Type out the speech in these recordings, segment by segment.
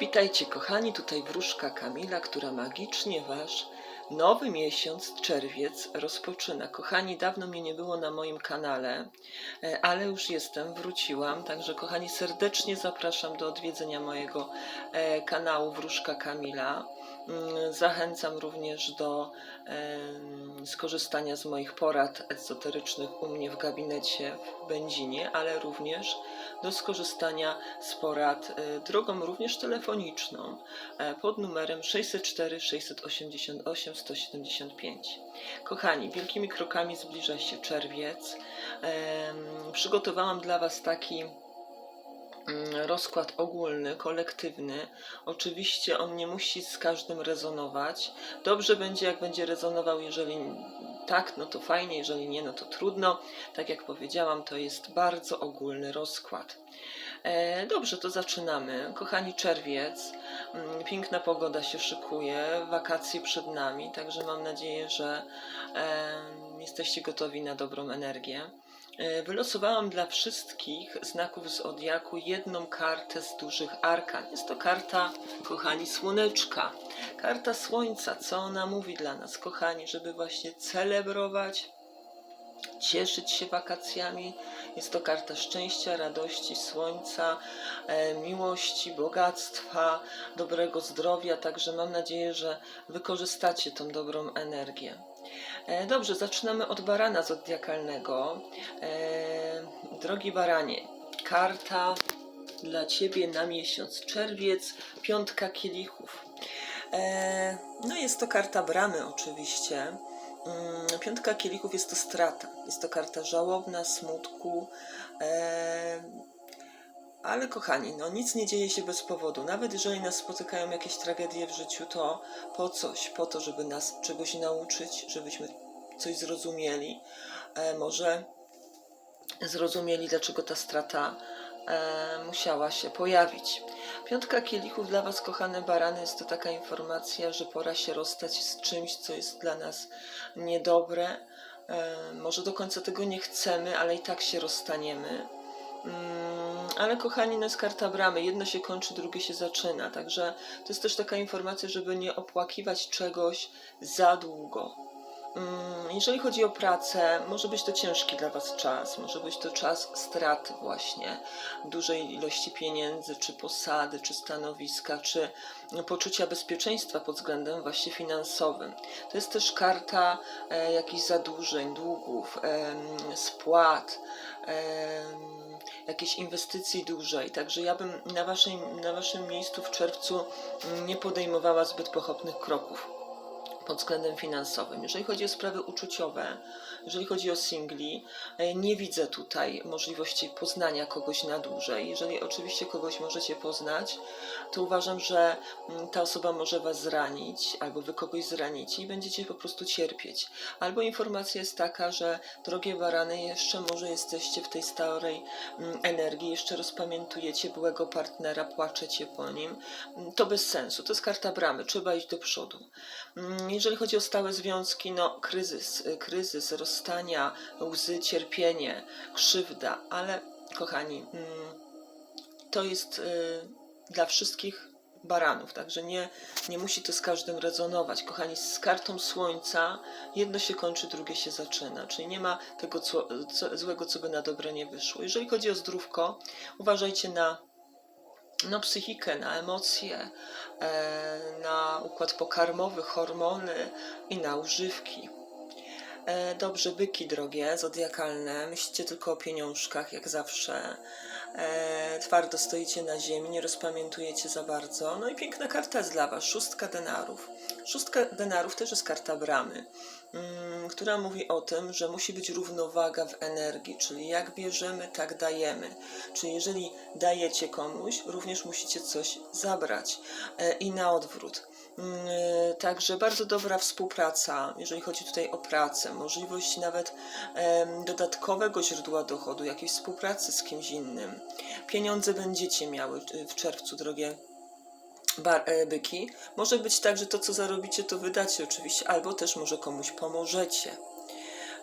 Witajcie kochani, tutaj wróżka Kamila, która magicznie wasz nowy miesiąc, czerwiec, rozpoczyna. Kochani, dawno mnie nie było na moim kanale, e, ale już jestem, wróciłam, także kochani, serdecznie zapraszam do odwiedzenia mojego e, kanału Wróżka Kamila. Mm, Zachęcam również do skorzystania z moich porad ezoterycznych u mnie w gabinecie w Będzinie, ale również do skorzystania z porad e, drogą również telefoniczną e, pod numerem 604 688 175. Kochani, wielkimi krokami zbliża się czerwiec. Przygotowałam dla Was taki rozkład ogólny, kolektywny. Oczywiście on nie musi z każdym rezonować. Dobrze będzie, jak będzie rezonował, jeżeli tak, no to fajnie, jeżeli nie, no to trudno. Tak jak powiedziałam, to jest bardzo ogólny rozkład. E, dobrze, to zaczynamy. Kochani, czerwiec, mm, piękna pogoda się szykuje, wakacje przed nami, także mam nadzieję, że jesteście gotowi na dobrą energię. E, Wylosowałam dla wszystkich znaków zodiaku jedną kartę z dużych arkan. Jest to karta, kochani, słoneczka. Karta słońca. Co ona mówi dla nas, kochani, żeby właśnie celebrować, cieszyć się wakacjami. Jest to karta szczęścia, radości, słońca, e, miłości, bogactwa, dobrego zdrowia. Także mam nadzieję, że wykorzystacie tą dobrą energię. E, Dobrze, zaczynamy od barana zodiakalnego. E, drogi baranie, karta dla ciebie na miesiąc czerwiec, piątka kielichów. E, no jest to karta bramy oczywiście. Mm, Piątka kielichów jest to strata. Jest to karta żałobna, smutku. Ale kochani, no nic nie dzieje się bez powodu. Nawet jeżeli nas spotykają jakieś tragedie w życiu, to po coś, po to, żeby nas czegoś nauczyć, żebyśmy coś zrozumieli. E, może zrozumieli, dlaczego ta strata e, musiała się pojawić. Piątka kielichów dla Was, kochane barany, jest to taka informacja, że pora się rozstać z czymś, co jest dla nas niedobre. E, może do końca tego nie chcemy, ale i tak się rozstaniemy. Mm, ale kochani, no jest karta bramy. Jedno się kończy, drugie się zaczyna. Także to jest też taka informacja, żeby nie opłakiwać czegoś za długo. Mm, Jeżeli chodzi o pracę, może być to ciężki dla Was czas, może być to czas straty właśnie dużej ilości pieniędzy, czy posady, czy stanowiska, czy poczucia bezpieczeństwa pod względem właśnie finansowym. To jest też karta e, jakichś zadłużeń, długów, spłat, jakiejś inwestycji dużej. Także ja bym na waszym, na waszym miejscu w czerwcu nie podejmowała zbyt pochopnych kroków pod względem finansowym. Jeżeli chodzi o sprawy uczuciowe, jeżeli chodzi o singli, e, nie widzę tutaj możliwości poznania kogoś na dłużej. Jeżeli oczywiście kogoś możecie poznać, to uważam, że mm, ta osoba może was zranić, albo wy kogoś zranicie i będziecie po prostu cierpieć. Albo informacja jest taka, że drogie barany, jeszcze może jesteście w tej starej mm, energii, jeszcze rozpamiętujecie byłego partnera, płaczecie po nim. Mm, To bez sensu. To jest karta bramy. Trzeba iść do przodu. Jeżeli chodzi o stałe związki, no kryzys, kryzys, rozstania, łzy, cierpienie, krzywda, ale kochani, mm, to jest y, dla wszystkich baranów, także nie, nie musi to z każdym rezonować. Kochani, z kartą słońca jedno się kończy, drugie się zaczyna, czyli nie ma tego co, co, złego, co by na dobre nie wyszło. Jeżeli chodzi o zdrówko, uważajcie na na psychikę, na emocje, e, na układ pokarmowy, hormony i na używki. E, Dobrze, byki drogie, zodiakalne, myślicie tylko o pieniążkach, jak zawsze. E, twardo stoicie na ziemi, nie rozpamiętujecie za bardzo. No i piękna karta jest dla Was, szóstka denarów. Szóstka denarów też jest karta bramy, która mówi o tym, że musi być równowaga w energii, czyli jak bierzemy, tak dajemy. Czyli jeżeli dajecie komuś, również musicie coś zabrać e, i na odwrót. Mm, e, Także bardzo dobra współpraca, jeżeli chodzi tutaj o pracę, możliwość nawet dodatkowego źródła dochodu, jakiejś współpracy z kimś innym. Pieniądze będziecie miały y, w czerwcu, drogie bar, e, byki. Może być tak, że to, co zarobicie, to wydacie oczywiście, albo też może komuś pomożecie.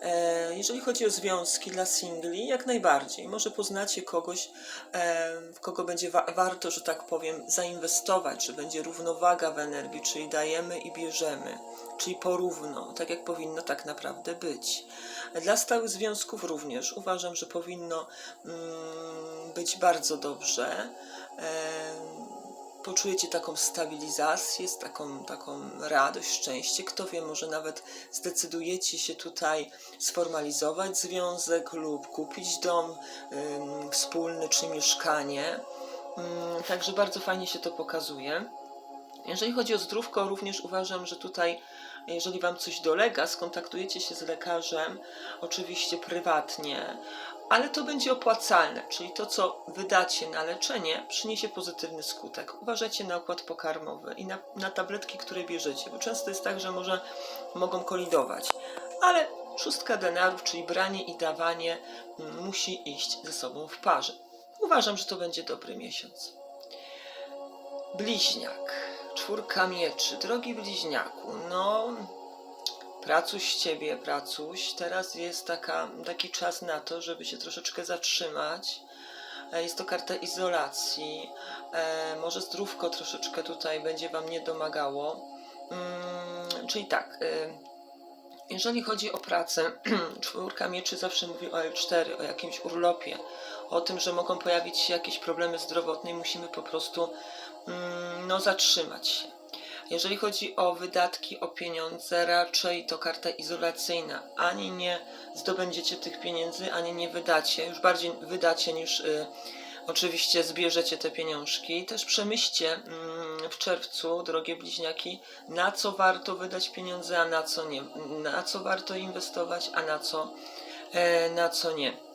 E, Jeżeli chodzi o związki dla singli, jak najbardziej. Może poznacie kogoś, e, w kogo będzie wa- warto, że tak powiem, zainwestować, że będzie równowaga w energii, czyli dajemy i bierzemy, czyli porówno, tak jak powinno tak naprawdę być. Dla stałych związków również uważam, że powinno mm, być bardzo dobrze. E, Poczujecie taką stabilizację, taką, taką radość, szczęście. Kto wie, może nawet zdecydujecie się tutaj sformalizować związek lub kupić dom ym, wspólny czy mieszkanie. Ym, także bardzo fajnie się to pokazuje. Jeżeli chodzi o zdrówko, również uważam, że tutaj, jeżeli Wam coś dolega, skontaktujecie się z lekarzem, oczywiście prywatnie, ale to będzie opłacalne, czyli to, co wydacie na leczenie, przyniesie pozytywny skutek. Uważajcie na układ pokarmowy i na, na tabletki, które bierzecie, bo często jest tak, że może mogą kolidować, ale szóstka denarów, czyli branie i dawanie, mm, musi iść ze sobą w parze. Uważam, że to będzie dobry miesiąc. Bliźniak, czwórka mieczy. Drogi bliźniaku, no pracuś ciebie, pracuś. Teraz jest taka, taki czas na to, żeby się troszeczkę zatrzymać. E, Jest to karta izolacji. E, może zdrówko troszeczkę tutaj będzie wam nie domagało. Mm, czyli tak, e, jeżeli chodzi o pracę, czwórka mieczy zawsze mówi o L4, o jakimś urlopie, o tym, że mogą pojawić się jakieś problemy zdrowotne i musimy po prostu mm, no, zatrzymać się. Jeżeli chodzi o wydatki, o pieniądze, raczej to karta izolacyjna. Ani nie zdobędziecie tych pieniędzy, ani nie wydacie. Już bardziej wydacie niż y, oczywiście zbierzecie te pieniążki. Też przemyślcie mm, w czerwcu, drogie bliźniaki, na co warto wydać pieniądze, a na co nie. Na co warto inwestować, a na co, e, na co nie.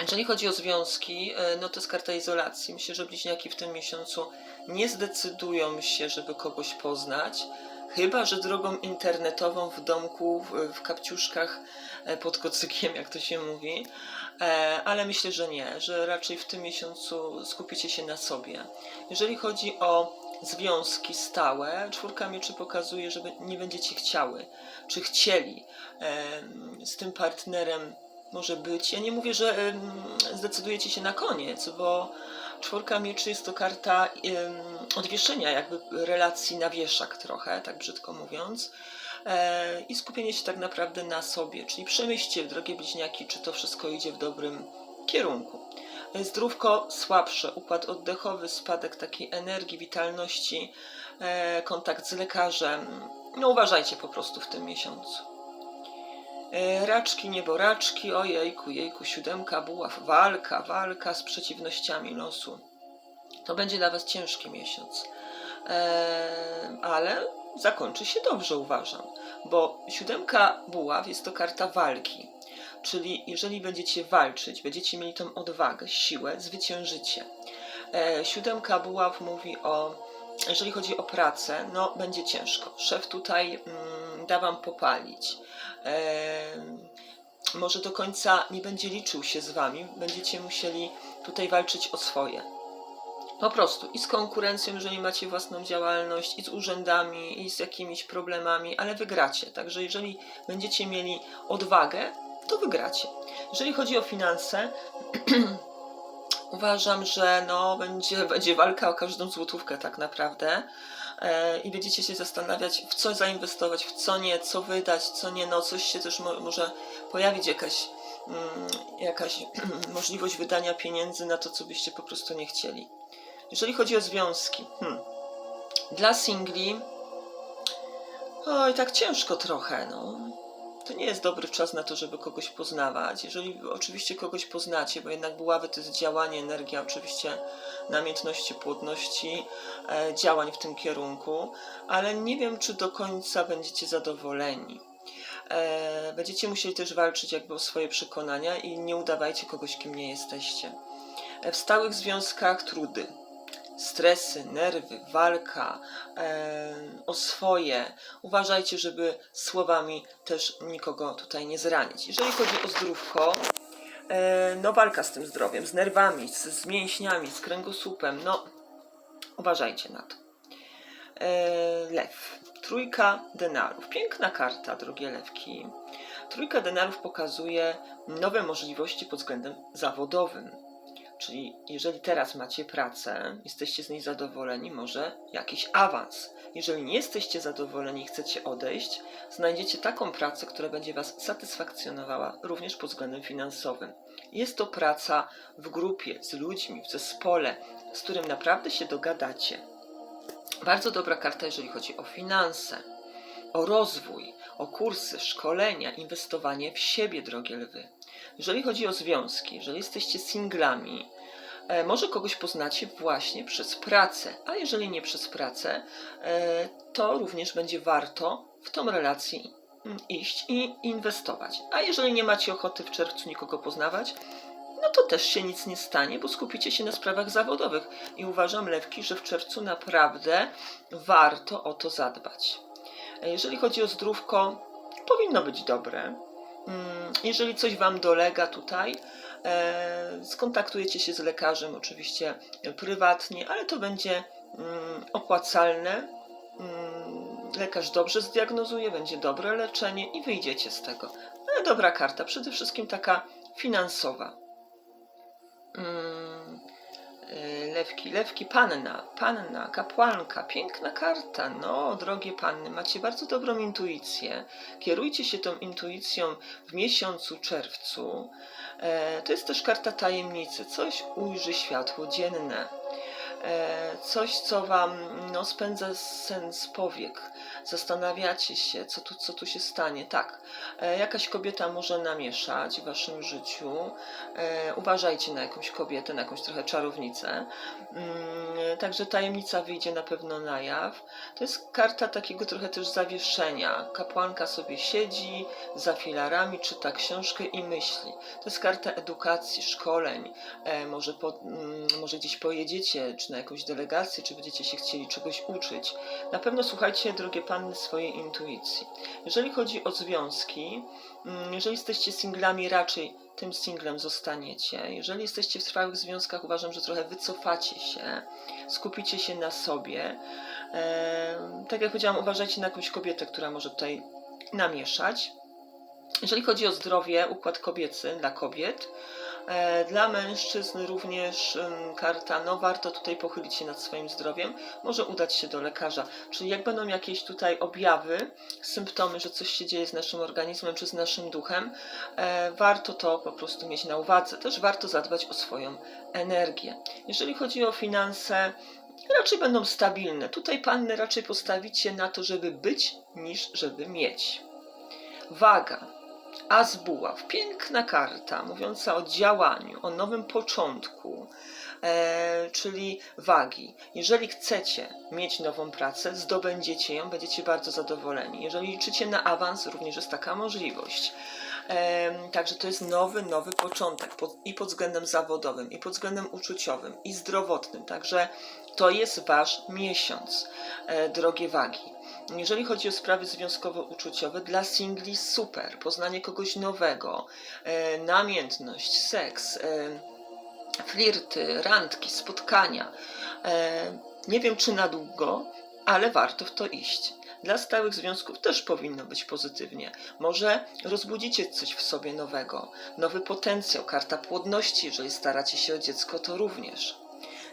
Jeżeli chodzi o związki, e, no to jest karta izolacji. Myślę, że bliźniaki w tym miesiącu nie zdecydują się, żeby kogoś poznać, chyba że drogą internetową w domku, w, kapciuszkach e, pod kocykiem, jak to się mówi. E, Ale myślę, że nie, że raczej w tym miesiącu skupicie się na sobie. Jeżeli chodzi o związki stałe, czwórka mieczy pokazuje, że nie będziecie chciały, czy chcieli z tym partnerem może być. Ja nie mówię, że zdecydujecie się na koniec, bo czwórka mieczy jest to karta odwieszenia jakby relacji na wieszak trochę, tak brzydko mówiąc. E, I skupienie się tak naprawdę na sobie, czyli przemyślcie, drogie bliźniaki, czy to wszystko idzie w dobrym kierunku. Zdrówko słabsze, układ oddechowy, spadek takiej energii, witalności, e, kontakt z lekarzem. No uważajcie po prostu w tym miesiącu. E, Raczki, nieboraczki, ojejku, jejku, siódemka buław, walka, walka z przeciwnościami losu. To będzie dla Was ciężki miesiąc, e, ale zakończy się dobrze, uważam, bo siódemka buław jest to karta walki, czyli jeżeli będziecie walczyć, będziecie mieli tą odwagę, siłę, zwyciężycie. E, siódemka buław mówi o, jeżeli chodzi o pracę, no będzie ciężko. Szef tutaj mm, da Wam popalić. Może do końca nie będzie liczył się z Wami, będziecie musieli tutaj walczyć o swoje. Po prostu i z konkurencją, jeżeli macie własną działalność, i z urzędami, i z jakimiś problemami, ale wygracie. Także jeżeli będziecie mieli odwagę, to wygracie. Jeżeli chodzi o finanse, uważam, że no, będzie, będzie walka o każdą złotówkę tak naprawdę. E, I będziecie się zastanawiać, w co zainwestować, w co nie, co wydać, co nie. No, coś się też mo- może pojawić jakaś, mm, jakaś możliwość wydania pieniędzy na to, co byście po prostu nie chcieli. Jeżeli chodzi o związki, hmm. dla singli, oj, tak ciężko trochę, no. To nie jest dobry czas na to, żeby kogoś poznawać. Jeżeli oczywiście kogoś poznacie, bo jednak buławy to jest działanie, energia, oczywiście namiętności, płodności, e, działań w tym kierunku, ale nie wiem, czy do końca będziecie zadowoleni. E, będziecie musieli też walczyć jakby o swoje przekonania i nie udawajcie kogoś, kim nie jesteście. E, w stałych związkach trudy, stresy, nerwy, walka e, o swoje. Uważajcie, żeby słowami też nikogo tutaj nie zranić. Jeżeli chodzi o zdrówko, e, no walka z tym zdrowiem, z nerwami, z, z mięśniami, z kręgosłupem, no uważajcie na to. E, lew. Trójka denarów. Piękna karta, drogie lewki. Trójka denarów pokazuje nowe możliwości pod względem zawodowym. Czyli jeżeli teraz macie pracę, jesteście z niej zadowoleni, może jakiś awans. Jeżeli nie jesteście zadowoleni i chcecie odejść, znajdziecie taką pracę, która będzie Was satysfakcjonowała również pod względem finansowym. Jest to praca w grupie, z ludźmi, w zespole, z którym naprawdę się dogadacie. Bardzo dobra karta, jeżeli chodzi o finanse, o rozwój, o kursy, szkolenia, inwestowanie w siebie, drogie lwy. Jeżeli chodzi o związki, jeżeli jesteście singlami, e, może kogoś poznacie właśnie przez pracę, a jeżeli nie przez pracę, e, to również będzie warto w tą relację iść i inwestować. A jeżeli nie macie ochoty w czerwcu nikogo poznawać, no to też się nic nie stanie, bo skupicie się na sprawach zawodowych. I uważam, Lewki, że w czerwcu naprawdę warto o to zadbać. E, Jeżeli chodzi o zdrówko, powinno być dobre. Mm, Jeżeli coś Wam dolega tutaj, e, skontaktujecie się z lekarzem, oczywiście e, prywatnie, ale to będzie mm, opłacalne. Mm, Lekarz dobrze zdiagnozuje, będzie dobre leczenie i wyjdziecie z tego. Ale dobra karta, przede wszystkim taka finansowa. Lewki, lewki, panna, panna, kapłanka, piękna karta. No, drogie panny, macie bardzo dobrą intuicję. Kierujcie się tą intuicją w miesiącu czerwcu. E, to jest też karta tajemnicy. Coś ujrzy światło dzienne. E, coś, co wam no, spędza sen z powiek. Zastanawiacie się, co tu, co tu się stanie. Tak, e, jakaś kobieta może namieszać w waszym życiu. E, uważajcie na jakąś kobietę, na jakąś trochę czarownicę. Mm, Także tajemnica wyjdzie na pewno na jaw. To jest karta takiego trochę też zawieszenia. Kapłanka sobie siedzi za filarami, czyta książkę i myśli. To jest karta edukacji, szkoleń. E, może, po, mm, może gdzieś pojedziecie, czy na jakąś delegację, czy będziecie się chcieli czegoś uczyć. Na pewno słuchajcie, drogie swojej intuicji. Jeżeli chodzi o związki, mm, jeżeli jesteście singlami, raczej tym singlem zostaniecie. Jeżeli jesteście w trwałych związkach, uważam, że trochę wycofacie się, skupicie się na sobie. Tak jak powiedziałam, uważajcie na jakąś kobietę, która może tutaj namieszać. Jeżeli chodzi o zdrowie, układ kobiecy dla kobiet, dla mężczyzn również karta, no warto tutaj pochylić się nad swoim zdrowiem, może udać się do lekarza. Czyli jak będą jakieś tutaj objawy, symptomy, że coś się dzieje z naszym organizmem czy z naszym duchem, e, warto to po prostu mieć na uwadze. Też warto zadbać o swoją energię. Jeżeli chodzi o finanse, raczej będą stabilne. Tutaj panny raczej postawicie na to, żeby być, niż żeby mieć. Waga. As buław. Piękna karta, mówiąca o działaniu, o nowym początku, e, czyli wagi. Jeżeli chcecie mieć nową pracę, zdobędziecie ją, będziecie bardzo zadowoleni. Jeżeli liczycie na awans, również jest taka możliwość. Em, Także to jest nowy, nowy początek pod, i pod względem zawodowym, i pod względem uczuciowym, i zdrowotnym. Także to jest wasz miesiąc, e, drogie wagi. Jeżeli chodzi o sprawy związkowo-uczuciowe, dla singli super. Poznanie kogoś nowego, e, namiętność, seks, e, flirty, randki, spotkania. E, nie wiem czy na długo, ale warto w to iść. Dla stałych związków też powinno być pozytywnie. Może rozbudzicie coś w sobie nowego, nowy potencjał, karta płodności, jeżeli staracie się o dziecko, to również.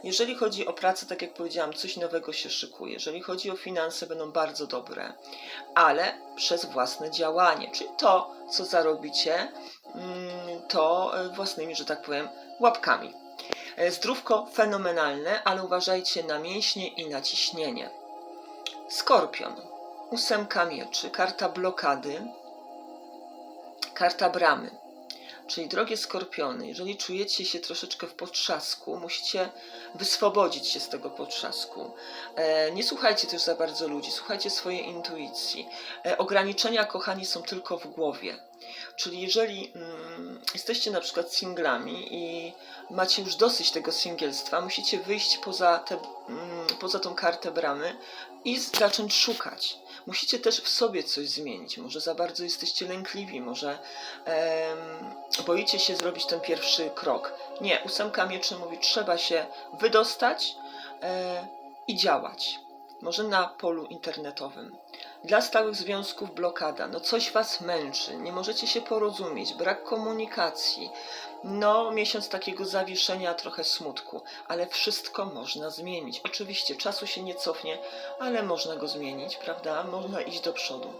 Jeżeli chodzi o pracę, tak jak powiedziałam, coś nowego się szykuje. Jeżeli chodzi o finanse, będą bardzo dobre, ale przez własne działanie, czyli to, co zarobicie, mm, to e, własnymi, że tak powiem, łapkami. E, Zdrówko fenomenalne, ale uważajcie na mięśnie i na ciśnienie. Skorpion, ósemka mieczy, karta blokady, karta bramy. Czyli drogie skorpiony, jeżeli czujecie się troszeczkę w potrzasku, musicie wyswobodzić się z tego potrzasku. E, nie słuchajcie też za bardzo ludzi, słuchajcie swojej intuicji. E, ograniczenia, kochani, są tylko w głowie. Czyli jeżeli mm, jesteście na przykład singlami i macie już dosyć tego singielstwa, musicie wyjść poza, te, mm, poza tą kartę bramy i zacząć szukać. Musicie też w sobie coś zmienić. Może za bardzo jesteście lękliwi, może em, boicie się zrobić ten pierwszy krok. Nie, ósemka mieczy mówi, trzeba się wydostać e, i działać. Może na polu internetowym. Dla stałych związków blokada. No coś was męczy, nie możecie się porozumieć, brak komunikacji. No, miesiąc takiego zawieszenia, trochę smutku, ale wszystko można zmienić. Oczywiście czasu się nie cofnie, ale można go zmienić, prawda? Można iść do przodu.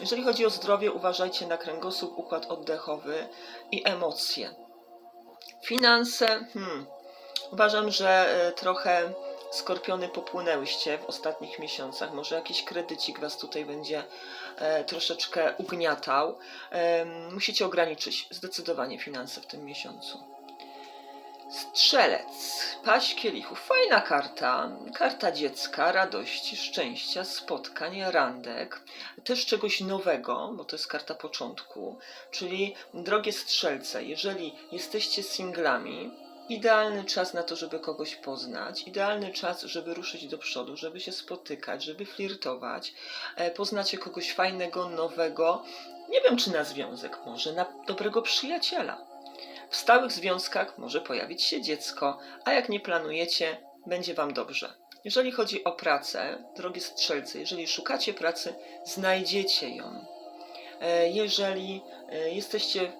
Jeżeli chodzi o zdrowie, uważajcie na kręgosłup, układ oddechowy i emocje. Finanse, hmm, uważam, że e, trochę skorpiony popłynęłyście w ostatnich miesiącach. Może jakiś kredycik was tutaj będzie e, troszeczkę ugniatał. Em, musicie ograniczyć zdecydowanie finanse w tym miesiącu. Strzelec, paść kielichów, fajna karta, karta dziecka, radości, szczęścia, spotkań, randek, też czegoś nowego, bo to jest karta początku, czyli drogie strzelce, jeżeli jesteście singlami, idealny czas na to, żeby kogoś poznać, idealny czas, żeby ruszyć do przodu, żeby się spotykać, żeby flirtować, e, poznacie kogoś fajnego, nowego, nie wiem czy na związek, może na dobrego przyjaciela. W stałych związkach może pojawić się dziecko, a jak nie planujecie, będzie Wam dobrze. Jeżeli chodzi o pracę, drogie strzelcy, jeżeli szukacie pracy, znajdziecie ją. E, Jeżeli e, jesteście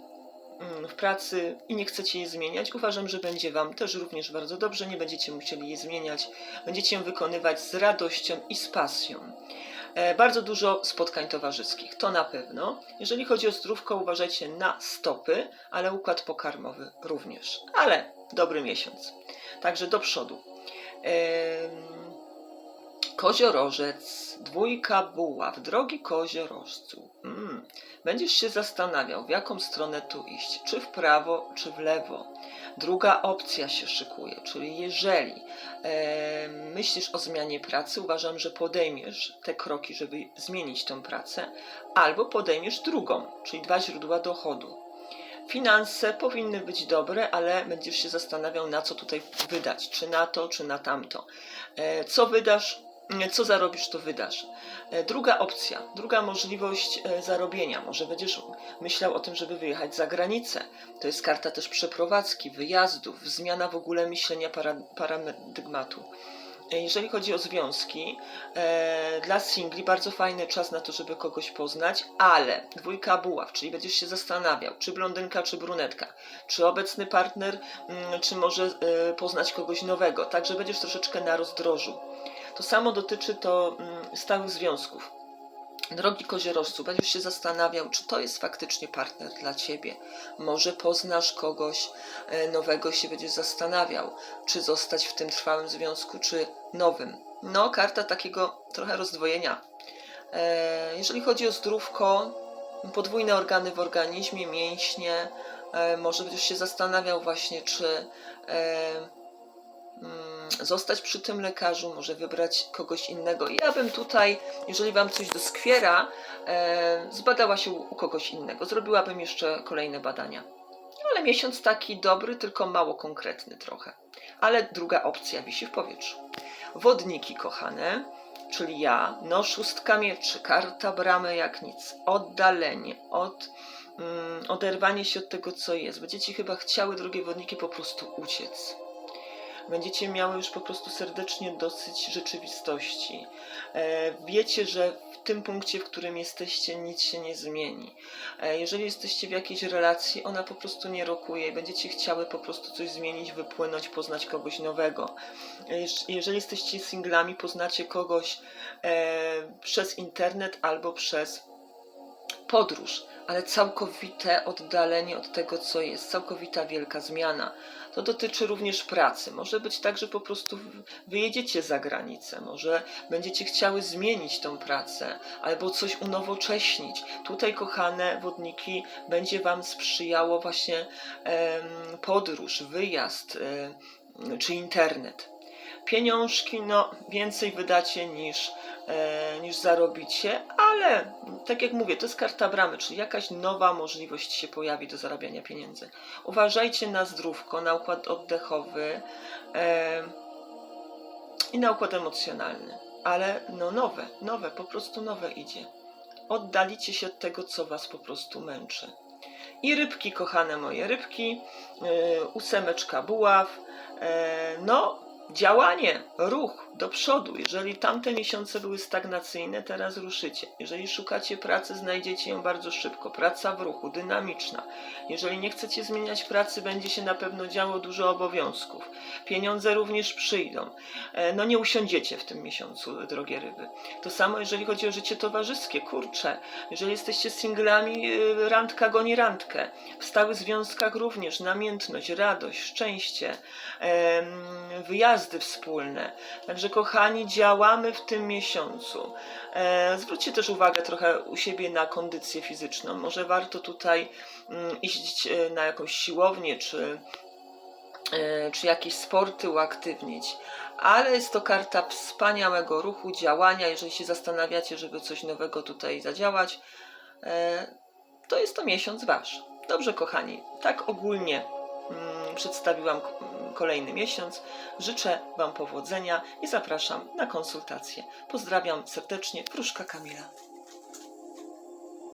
w pracy i nie chcecie jej zmieniać, uważam, że będzie Wam też również bardzo dobrze, nie będziecie musieli jej zmieniać, będziecie ją wykonywać z radością i z pasją. E, Bardzo dużo spotkań towarzyskich, to na pewno. Jeżeli chodzi o zdrówko, uważajcie na stopy, ale układ pokarmowy również. Ale dobry miesiąc. Także do przodu. Koziorożec, dwójka buław, drogi koziorożcu. Mm. Będziesz się zastanawiał, w jaką stronę tu iść, czy w prawo, czy w lewo. Druga opcja się szykuje, czyli jeżeli e, myślisz o zmianie pracy, uważam, że podejmiesz te kroki, żeby zmienić tą pracę, albo podejmiesz drugą, czyli dwa źródła dochodu. Finanse powinny być dobre, ale będziesz się zastanawiał, na co tutaj wydać, czy na to, czy na tamto. E, Co wydasz, co zarobisz, to wydasz. E, Druga opcja, druga możliwość e, zarobienia. Może będziesz myślał o tym, żeby wyjechać za granicę. To jest karta też przeprowadzki, wyjazdów, zmiana w ogóle myślenia para, paradygmatu. E, Jeżeli chodzi o związki, dla singli bardzo fajny czas na to, żeby kogoś poznać, ale dwójka buław, czyli będziesz się zastanawiał, czy blondynka, czy brunetka, czy obecny partner, mm, czy może poznać kogoś nowego, także będziesz troszeczkę na rozdrożu. Samo dotyczy to mm, stałych związków. Drogi koziorożcu, będziesz się zastanawiał, czy to jest faktycznie partner dla ciebie. Może poznasz kogoś e, nowego, się będziesz zastanawiał, czy zostać w tym trwałym związku, czy nowym. No, karta takiego trochę rozdwojenia. E, Jeżeli chodzi o zdrówko, podwójne organy w organizmie, mięśnie, e, może będziesz się zastanawiał właśnie, czy mm, zostać przy tym lekarzu, może wybrać kogoś innego. Ja bym tutaj, jeżeli Wam coś doskwiera, e, zbadała się u, kogoś innego. Zrobiłabym jeszcze kolejne badania. Ale miesiąc taki dobry, tylko mało konkretny trochę. Ale druga opcja wisi w powietrzu. Wodniki kochane, czyli ja, no szóstka mieczy, karta bramy jak nic, oddalenie, od, mm, oderwanie się od tego, co jest. Będziecie chyba chciały, drogie wodniki, po prostu uciec będziecie miały już po prostu serdecznie dosyć rzeczywistości. E, Wiecie, że w tym punkcie, w którym jesteście, nic się nie zmieni. E, Jeżeli jesteście w jakiejś relacji, ona po prostu nie rokuje i będziecie chciały po prostu coś zmienić, wypłynąć, poznać kogoś nowego. E, jeż- Jeżeli jesteście singlami, poznacie kogoś przez internet albo przez podróż, ale całkowite oddalenie od tego, co jest, całkowita wielka zmiana. To dotyczy również pracy. Może być tak, że po prostu wyjedziecie za granicę, może będziecie chciały zmienić tą pracę albo coś unowocześnić. Tutaj, kochane wodniki, będzie Wam sprzyjało właśnie em, podróż, wyjazd em, czy internet. Pieniążki, no więcej wydacie niż, e, niż zarobicie, ale tak jak mówię, to jest karta bramy, czyli jakaś nowa możliwość się pojawi do zarabiania pieniędzy. Uważajcie na zdrówko, na układ oddechowy e, i na układ emocjonalny, ale no nowe, nowe, po prostu nowe idzie. Oddalicie się od tego, co was po prostu męczy. I rybki, kochane moje rybki, e, ósemeczka buław, e, no Działanie, ruch do przodu. Jeżeli tamte miesiące były stagnacyjne, teraz ruszycie. Jeżeli szukacie pracy, znajdziecie ją bardzo szybko. Praca w ruchu, dynamiczna. Jeżeli nie chcecie zmieniać pracy, będzie się na pewno działo dużo obowiązków. Pieniądze również przyjdą. E, No nie usiądziecie w tym miesiącu, drogie ryby. To samo jeżeli chodzi o życie towarzyskie. Kurczę, jeżeli jesteście singlami, y, randka goni randkę. W stałych związkach również namiętność, radość, szczęście, wyjazdy wspólne. Także kochani, działamy w tym miesiącu. E, zwróćcie też uwagę trochę u siebie na kondycję fizyczną. Może warto tutaj mm, iść e, na jakąś siłownię, czy, e, czy jakieś sporty uaktywnić. Ale jest to karta wspaniałego ruchu, działania. Jeżeli się zastanawiacie, żeby coś nowego tutaj zadziałać, to jest to miesiąc wasz. Dobrze, kochani, tak ogólnie mm, przedstawiłam kolejny miesiąc. Życzę Wam powodzenia i zapraszam na konsultację. Pozdrawiam serdecznie, Pruszka Kamila.